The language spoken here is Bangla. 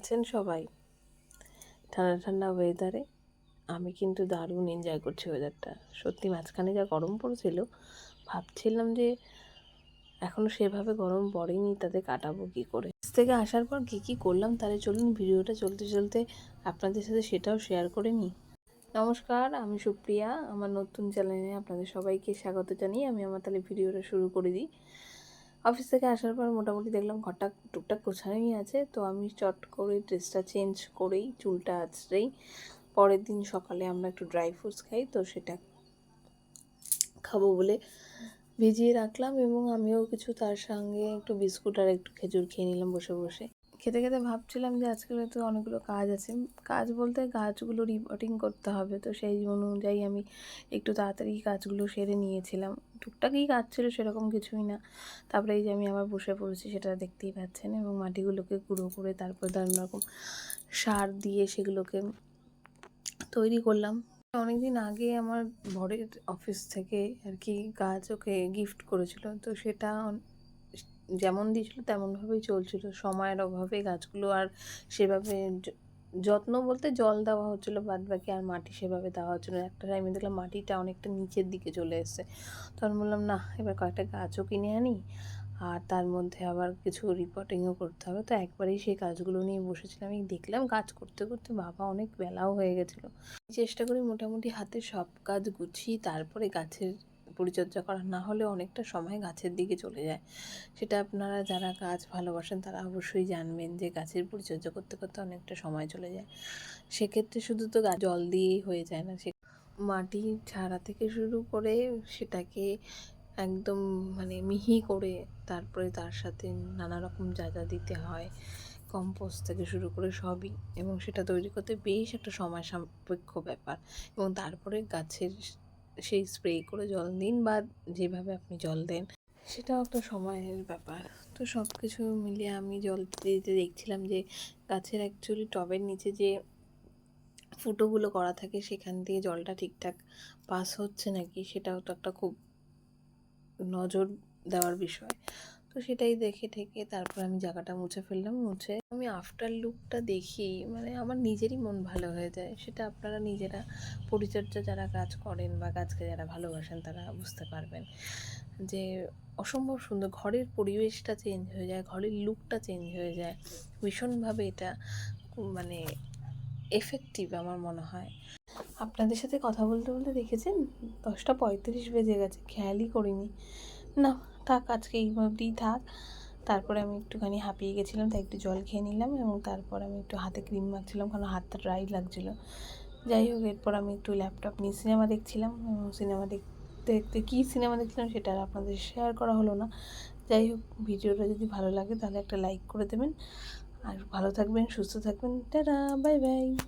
আছেন সবাই? ঠান্ডা ঠান্ডা ওয়েদারে আমি কিন্তু দারুণ এনজয় করছি ওয়েদারটা সত্যি মাঝখানে যা গরম পড়েছিল, ভাবছিলাম যে এখনও সেভাবে গরম পড়েনি, তাতে কাটাবো কী করে? থেকে আসার পর কী কী করলাম, তাহলে চলুন ভিডিওটা চলতে চলতে আপনাদের সাথে সেটাও শেয়ার করে নিই। নমস্কার, আমি সুপ্রিয়া। আমার নতুন চ্যানেলে আপনাদের সবাইকে স্বাগত জানিয়ে আমি আমার তাহলে ভিডিওটা শুরু করে দিই। অফিস থেকে আসার পর মোটামুটি দেখলাম ঘরটা টুকটাক গোছানোই আছে। তো আমি চট করে ড্রেসটা চেঞ্জ করেই, চুলটা আছড়েই পরের দিন সকালে আমরা একটু ড্রাই ফ্রুটস খাই, তো সেটা খাব বলে ভিজিয়ে রাখলাম এবং আমিও কিছু তার সঙ্গে একটু বিস্কুট আর একটু খেজুর খেয়ে নিলাম বসে বসে। খেতে খেতে ভাবছিলাম যে আজকে তো অনেকগুলো কাজ আছে। কাজ বলতে গাছগুলো রিপোর্টিং করতে হবে। তো সেই অনুযায়ী আমি একটু তাড়াতাড়ি কাজগুলো সেরে নিয়েছিলাম। টুকটাকই কাজ ছিল, সেরকম কিছুই না। তারপরে এই যে আমি আবার বসে পড়েছি, সেটা দেখতেই পাচ্ছেন এবং মাটিগুলোকে গুঁড়ো করে তারপর নানা রকম সার দিয়ে সেগুলোকে তৈরি করলাম। অনেক দিন আগে আমার বরের অফিস থেকে আর কি গাছ ওকে গিফট করেছিল। তো সেটা যেমন দিয়েছিল, তেমনভাবেই চলছিল। সময়ের অভাবে গাছগুলো আর সেভাবে যত্ন বলতে জল দেওয়া হচ্ছিল বাদ বাকি আর মাটি সেভাবে দেওয়া হচ্ছিল একটা টাইমে দেখলাম মাটিটা অনেকটা নিচের দিকে চলে এসেছে। তখন বললাম, না, এবার কয়েকটা গাছও কিনে আনি, আর তার মধ্যে আবার কিছু রিপোর্টিংও করতে হবে। তো একবারেই সেই কাজগুলো নিয়ে বসেছিলাম। আমি দেখলাম কাজ করতে করতে বাবা অনেক বেলাও হয়ে গেছিল। চেষ্টা করি মোটামুটি হাতে সব কাজ গুছিয়ে তারপরে গাছের পরিচর্যা করা না হলে অনেকটা সময় গাছের দিকে চলে যায়। সেটা আপনারা যারা গাছ ভালোবাসেন তারা অবশ্যই জানবেন যে গাছের পরিচর্যা করতে করতে অনেকটা সময় চলে যায়। সেক্ষেত্রে শুধু তো জল দিয়েই হয়ে যায় না, সে মাটি ছাড়া থেকে শুরু করে সেটাকে একদম মানে মিহি করে তারপরে তার সাথে নানা রকম যা যা দিতে হয়, কম্পোস্ট থেকে শুরু করে সবই। এবং সেটা তৈরি করতে বেশ একটা সময় সাপেক্ষ ব্যাপার। এবং তারপরে গাছের সেই স্প্রে করে জল দিন বা যেভাবে আপনি জল দেন, সেটাও একটা সময়ের ব্যাপার। তো সব কিছু মিলিয়ে আমি জল দিতে দিতে দেখছিলাম যে, গাছের অ্যাকচুয়ালি টবের নিচে যে ফুটোগুলো করা থাকে, সেখান দিয়ে জলটা ঠিকঠাক পাস হচ্ছে নাকি, সেটাও তো একটা খুব নজর দেওয়ার বিষয়। তো সেটাই দেখে ঠেকে তারপর আমি জায়গাটা মুছে ফেললাম, মুছে আমি আফটার লুকটা দেখি মানে আমার নিজেরই মন ভালো হয়ে যায়। সেটা আপনারা নিজেরা পরিচর্যা যারা কাজ করেন বা কাজকে যারা ভালোবাসেন তারা বুঝতে পারবেন যে অসম্ভব সুন্দর ঘরের পরিবেশটা চেঞ্জ হয়ে যায়, ঘরের লুকটা চেঞ্জ হয়ে যায়। ভীষণভাবে এটা মানে এফেক্টিভ আমার মনে হয়। আপনাদের সাথে কথা বলতে বলতে দেখেছেন? দশটা পঁয়ত্রিশ বেজে গেছে, খেয়ালই করিনি। না, থাক, আজকে এইভাবেই থাক। তারপরে আমি একটুখানি হাঁপিয়ে গেছিলাম, তাই একটু জল খেয়ে নিলাম এবং তারপর আমি একটু হাতে ক্রিম মাখছিলাম, কারণ হাতটা ড্রাই লাগছিল। যাই হোক, এরপর আমি একটু ল্যাপটপ নিয়ে সিনেমা দেখছিলাম এবং সিনেমা দেখতে দেখতে কী সিনেমা দেখছিলাম সেটা আর আপনাদের শেয়ার করা হলো না। যাই হোক, ভিডিওটা যদি ভালো লাগে তাহলে একটা লাইক করে দেবেন। আর ভালো থাকবেন, সুস্থ থাকবেন। Tata, bye bye.